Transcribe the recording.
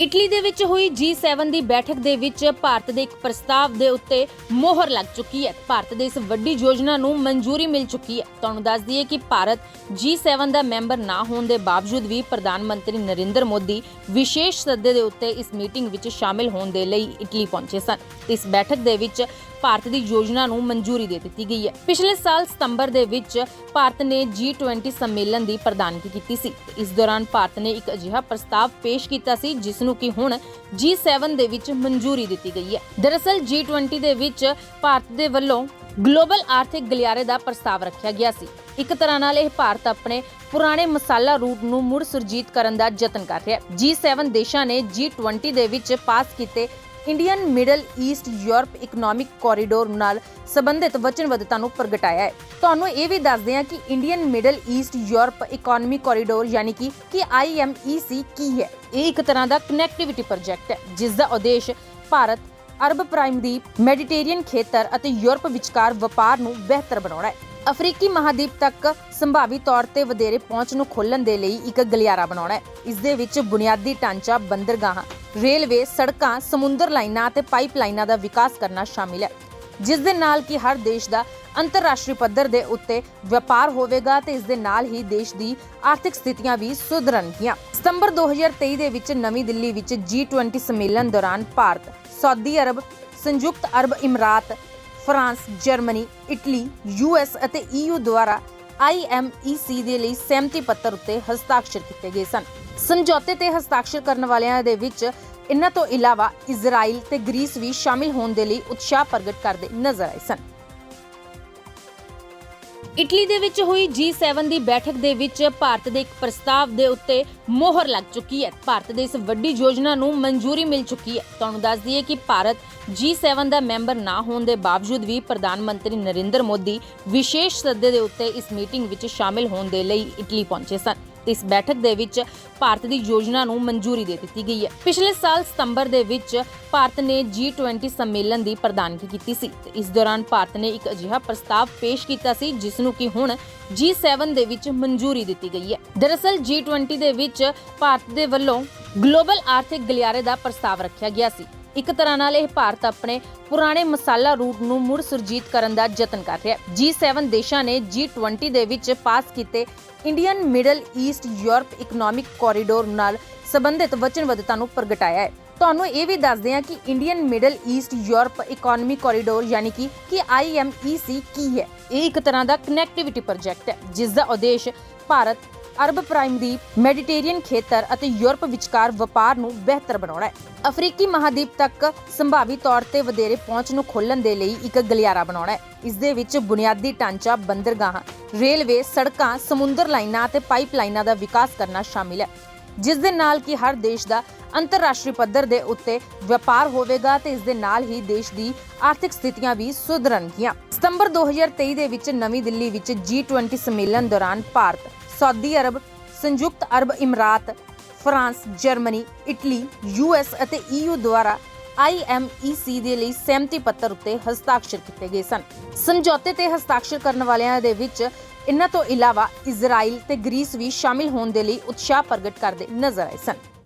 Italy ਦੇ ਵਿੱਚ ਹੋਈ G7 ਦੀ ਬੈਠਕ ਦੇ ਵਿੱਚ ਭਾਰਤ ਦੇ ਇੱਕ ਪ੍ਰਸਤਾਵ ਦੇ ਉੱਤੇ ਮੋਹਰ ਲੱਗ ਚੁੱਕੀ ਹੈ। ਭਾਰਤ ਦੇ ਇਸ ਵੱਡੀ ਯੋਜਨਾ ਨੂੰ ਮਨਜ਼ੂਰੀ ਮਿਲ ਚੁੱਕੀ ਹੈ। ਤੁਹਾਨੂੰ ਦੱਸ ਦਈਏ ਕਿ ਭਾਰਤ G7 ਦਾ ਮੈਂਬਰ ਨਾ ਹੋਣ ਦੇ ਬਾਵਜੂਦ ਵੀ ਪ੍ਰਧਾਨ ਮੰਤਰੀ ਨਰਿੰਦਰ ਮੋਦੀ ਵਿਸ਼ੇਸ਼ ਸੱਦੇ ਦੇ ਉੱਤੇ ਇਸ ਮੀਟਿੰਗ ਵਿੱਚ ਸ਼ਾਮਿਲ ਹੋਣ ਦੇ ਲਈ ਇਟਲੀ ਪਹੁੰਚੇ ਸਨ। ਇਸ ਬੈਠਕ ਦੇ ਵਿੱਚ ਭਾਰਤ ਦੀ ਯੋਜਨਾ ਨੂੰ ਮਨਜ਼ੂਰੀ ਦੇ ਦਿੱਤੀ ਗਈ ਹੈ। ਪਿਛਲੇ ਸਾਲ ਸਤੰਬਰ ਦੇ ਵਿੱਚ ਭਾਰਤ ਨੇ G20 ਸੰਮੇਲਨ ਦੀ ਪ੍ਰਧਾਨਗੀ ਕੀਤੀ ਸੀ। ਇਸ ਦੌਰਾਨ ਭਾਰਤ ਨੇ ਇੱਕ ਅਜਿਹਾ ਪ੍ਰਸਤਾਵ ਪੇਸ਼ ਕੀਤਾ ਸੀ, ਜਿਸ ਨੂੰ ਕਿ ਹੁਣ G7 ਦੇ ਵਿੱਚ ਮਨਜ਼ੂਰੀ ਦਿੱਤੀ ਗਈ ਹੈ। ਦਰਅਸਲ G20 ਦੇ ਵਿੱਚ ਭਾਰਤ ਦੇ ਵੱਲੋਂ ਗਲੋਬਲ ਆਰਥਿਕ ਗਲਿਆਰੇ ਦਾ ਪ੍ਰਸਤਾਵ ਰੱਖਿਆ ਗਿਆ ਸੀ। ਇੱਕ ਤਰ੍ਹਾਂ ਨਾਲ ਇਹ ਭਾਰਤ ਆਪਣੇ ਪੁਰਾਣੇ ਮਸਾਲਾ ਰੂਟ ਨੂੰ ਮੁੜ ਸੁਰਜੀਤ ਕਰਨ ਦਾ ਯਤਨ ਕਰ ਰਿਹਾ ਹੈ। G7 ਦੇਸ਼ਾਂ ਨੇ G20 ਦੇ ਵਿੱਚ ਪਾਸ ਕੀਤੇ Indian Middle East Europe economic corridor ਨਾਲ ਸੰਬੰਧਿਤ ਵਚਨਬੱਧਤਾ ਨੂੰ ਪ੍ਰਗਟਾਇਆ ਹੈ। ਤੁਹਾਨੂੰ ਇਹ ਵੀ ਦੱਸਦੇ ਹਾਂ ਕਿ Indian Middle East Europe economic corridor ਯਾਨੀ ਕਿ ਕਿ IMEC ਕੀ ਹੈ। ਇਹ ਇੱਕ ਤਰ੍ਹਾਂ ਦਾ ਕਨੈਕਟੀਵਿਟੀ ਪ੍ਰੋਜੈਕਟ ਹੈ, ਜਿਸ ਦਾ ਉਦੇਸ਼ ਭਾਰਤ, ਅਰਬ ਪ੍ਰਾਈਮ ਦੀ ਮੈਡੀਟੇਰੀਅਨ ਖੇਤਰ ਅਤੇ ਯੂਰਪ ਵਿਚਕਾਰ ਵਪਾਰ ਨੂੰ ਬਿਹਤਰ ਬਣਾਉਣਾ ਹੈ। ਅਫਰੀਕੀ ਮਹਾਦੀਪ ਤੱਕ ਸੰਭਾਵੀ ਤੌਰ ਤੇ ਵਧੇਰੇ ਪਹੁੰਚ ਨੂੰ ਖੋਲਣ ਦੇ ਲਈ ਇੱਕ ਗਲਿਆਰਾ ਬਣਾਉਣਾ ਹੈ। ਇਸ ਦੇ ਵਿੱਚ ਬੁਨਿਆਦੀ ਢਾਂਚਾ, ਬੰਦਰਗਾਹਾਂ ਰੇਲਵੇ, ਸੜਕਾਂ, ਸਮੁੰਦਰ ਲਾਈਨਾਂ ਅਤੇ ਪਾਈਪ ਪਾਈਪਲਾਈਨਾਂ ਦਾ ਵਿਕਾਸ ਕਰਨਾ ਸ਼ਾਮਿਲ ਹੈ। ਜਿਸ ਦੇ ਨਾਲ ਕਿ ਹਰ ਦੇਸ਼ ਦਾ ਅੰਤਰਰਾਸ਼ਟਰੀ ਪੱਧਰ ਦੇ ਉੱਤੇ ਵਪਾਰ ਹੋਵੇਗਾ ਤੇ ਇਸ ਦੇ ਨਾਲ ਹੀ ਦੇਸ਼ ਦੀ ਆਰਥਿਕ ਸਥਿਤੀਆਂ ਵੀ ਸੁਧਰਨਗੀਆਂ ਸਤੰਬਰ 2023 ਦੇ ਵਿੱਚ ਨਵੀਂ ਦਿੱਲੀ ਵਿੱਚ G20 ਸੰਮੇਲਨ ਦੌਰਾਨ ਭਾਰਤ, ਸਾਊਦੀ ਅਰਬ, ਸੰਯੁਕਤ ਅਰਬ ਇਮਰਾਤ, ਫਰਾਂਸ, ਜਰਮਨੀ, ਇਟਲੀ ਯੂਐਸ ਅਤੇ EU ਦੁਆਰਾ IMEC ਦੇ ਲਈ ਸਹਿਮਤੀ ਪੱਤਰ ਉੱਤੇ ਹਸਤਾਖਰ ਕੀਤੇ ਗਏ ਸਨ। ਸਮਝੌਤੇ ਤੇ ਹਸਤਾਖਰ ਕਰਨ ਵਾਲਿਆਂ ਦੇ ਵਿੱਚ ਇਨ੍ਹਾਂ ਤੋਂ ਇਲਾਵਾ ਇਜ਼ਰਾਈਲ ਤੇ ਗ੍ਰੀਸ ਵੀ ਸ਼ਾਮਿਲ ਹੋਣ ਦੇ ਲਈ ਉਤਸ਼ਾਹ ਪ੍ਰਗਟ ਕਰਦੇ ਨਜ਼ਰ ਆਏ ਸਨ। ਇਟਲੀ ਦੇ ਵਿੱਚ ਹੋਈ G7 ਦੀ ਬੈਠਕ ਦੇ ਵਿੱਚ ਭਾਰਤ ਦੇ ਇੱਕ ਪ੍ਰਸਤਾਵ ਦੇ ਉੱਤੇ ਮੋਹਰ ਲੱਗ ਚੁੱਕੀ ਹੈ। ਭਾਰਤ ਦੇ ਇਸ ਵੱਡੀ ਯੋਜਨਾ ਨੂੰ ਮਨਜ਼ੂਰੀ ਮਿਲ ਚੁੱਕੀ ਹੈ। ਤੁਹਾਨੂੰ ਦੱਸ ਦਈਏ ਕਿ ਭਾਰਤ G7 ਦਾ ਮੈਂਬਰ ਨਾ ਹੋਣ ਦੇ ਬਾਵਜੂਦ ਵੀ ਪ੍ਰਧਾਨ ਮੰਤਰੀ ਨਰਿੰਦਰ ਮੋਦੀ ਵਿਸ਼ੇਸ਼ ਸੱਦੇ ਦੇ ਉੱਤੇ ਇਸ ਮੀਟਿੰਗ ਵਿੱਚ ਸ਼ਾਮਿਲ ਹੋਣ ਦੇ ਲਈ ਇਟਲੀ ਪਹੁੰਚੇ ਸਨ। ਤੇ ਇਸ ਬੈਠਕ ਦੇ ਵਿੱਚ ਭਾਰਤ ਦੀ ਯੋਜਨਾ ਨੂੰ ਮਨਜ਼ੂਰੀ ਦੇ ਦਿੱਤੀ ਗਈ ਹੈ। ਪਿਛਲੇ ਸਾਲ ਸਤੰਬਰ ਦੇ ਵਿੱਚ ਭਾਰਤ ਨੇ G20 ਸੰਮੇਲਨ ਦੀ ਪ੍ਰਧਾਨਗੀ ਕੀਤੀ ਸੀ ਤੇ ਇਸ ਦੌਰਾਨ ਭਾਰਤ ਨੇ ਇੱਕ ਅਜਿਹਾ ਪ੍ਰਸਤਾਵ ਪੇਸ਼ ਕੀਤਾ ਸੀ, ਜਿਸ ਨੂੰ ਕਿ ਹੁਣ G7 ਦੇ ਵਿੱਚ ਮਨਜ਼ੂਰੀ ਦਿੱਤੀ ਗਈ ਹੈ। ਦਰਅਸਲ G20 ਦੇ ਵਿੱਚ ਭਾਰਤ ਦੇ ਵੱਲੋਂ ਗਲੋਬਲ ਆਰਥਿਕ ਗਲਿਆਰੇ ਦਾ ਪ੍ਰਸਤਾਵ ਰੱਖਿਆ ਗਿਆ ਸੀ। ਇੱਕ ਤਰ੍ਹਾਂ ਨਾਲ ਇਹ ਭਾਰਤ ਆਪਣੇ ਪੁਰਾਣੇ ਮਸਾਲਾ ਰੂਟ ਨੂੰ ਮੁੜ ਸੁਰਜੀਤ ਕਰਨ ਦਾ ਯਤਨ ਕਰ ਰਿਹਾ ਹੈ। G7 ਦੇਸ਼ਾਂ ਨੇ G20 ਦੇ ਵਿੱਚ ਪਾਸ ਕੀਤੇ Indian Middle East Europe economic corridor ਨਾਲ ਸੰਬੰਧਿਤ ਵਚਨਬੱਧਤਾ ਨੂੰ ਪ੍ਰਗਟਾਇਆ ਹੈ। ਤੁਹਾਨੂੰ ਇਹ ਵੀ ਦੱਸਦੇ ਹਾਂ ਕਿ Indian Middle East Europe economic corridor ਯਾਨੀ ਕਿ ਕਿ IMEC ਕੀ ਹੈ? ਇਹ ਇੱਕ ਤਰ੍ਹਾਂ ਦਾ ਕਨੈਕਟੀਵਿਟੀ ਪ੍ਰੋਜੈਕਟ ਹੈ, ਜਿਸ ਦਾ ਉਦੇਸ਼ ਭਾਰਤ ਅਰਬ ਪ੍ਰਾਈਮ ਦੀ ਮੈਡੀਟੇਰੀਅਨ ਖੇਤਰ ਅਤੇ ਯੂਰਪ ਵਿਚਕਾਰ ਵਪਾਰ ਨੂੰ ਬਿਹਤਰ ਬਣਾਉਣਾ ਹੈ। ਅਫਰੀਕੀ ਮਹਾਦੀਪ ਤੱਕ ਸੰਭਾਵੀ ਤੌਰ ਤੇ ਵਧੇਰੇ ਪਹੁੰਚ ਨੂੰ ਖੋਲਣ ਦੇ ਲਈ ਇੱਕ ਗਲਿਆਰਾ ਬਣਾਉਣਾ ਹੈ। ਇਸ ਦੇ ਵਿੱਚ ਬੁਨਿਆਦੀ ਢਾਂਚਾ, ਬੰਦਰਗਾਹਾਂ, ਰੇਲਵੇ, ਸੜਕਾਂ, ਸਮੁੰਦਰ ਲਾਈਨਾਂ ਅਤੇ ਪਾਈਪਲਾਈਨਾਂ ਦਾ ਵਿਕਾਸ ਕਰਨਾ ਸ਼ਾਮਿਲ ਹੈ। ਜਿਸ ਦੇ ਨਾਲ ਕਿ ਹਰ ਦੇਸ਼ ਦਾ ਅੰਤਰਰਾਸ਼ਟਰੀ ਪੱਧਰ ਦੇ ਉੱਤੇ ਵਪਾਰ ਹੋਵੇਗਾ ਤੇ ਇਸ ਦੇ ਨਾਲ ਹੀ ਦੇਸ਼ ਦੀ ਆਰਥਿਕ ਸਥਿਤੀਆਂ ਵੀ ਸੁਧਰਨਗੀਆਂ। ਸਤੰਬਰ 2023 ਦੇ ਵਿੱਚ ਨਵੀਂ ਦਿੱਲੀ ਵਿੱਚ G20 ਸੰਮੇਲਨ ਦੌਰਾਨ ਭਾਰਤ ਸਾਊਦੀ ਅਰਬ, ਸੰਯੁਕਤ ਅਰਬ ਇਮਰਾਤ, ਫਰਾਂਸ, ਜਰਮਨੀ, ਇਟਲੀ ਯੂਐਸ ਅਤੇ EU ਦੁਆਰਾ IMEC ਦੇ ਲਈ ਸਹਿਮਤੀ ਪੱਤਰ ਉੱਤੇ ਹਸਤਾਖਰ ਕੀਤੇ ਗਏ ਸਨ। ਸਮਝੌਤੇ ਤੇ ਹਸਤਾਖਰ ਕਰਨ ਵਾਲਿਆਂ ਦੇ ਵਿੱਚ ਇਨ੍ਹਾਂ ਤੋਂ ਇਲਾਵਾ ਇਜ਼ਰਾਈਲ ਤੇ ਗ੍ਰੀਸ ਵੀ ਸ਼ਾਮਿਲ ਹੋਣ ਦੇ ਲਈ ਉਤਸ਼ਾਹ ਪ੍ਰਗਟ ਕਰਦੇ ਨਜ਼ਰ ਆਏ ਸਨ।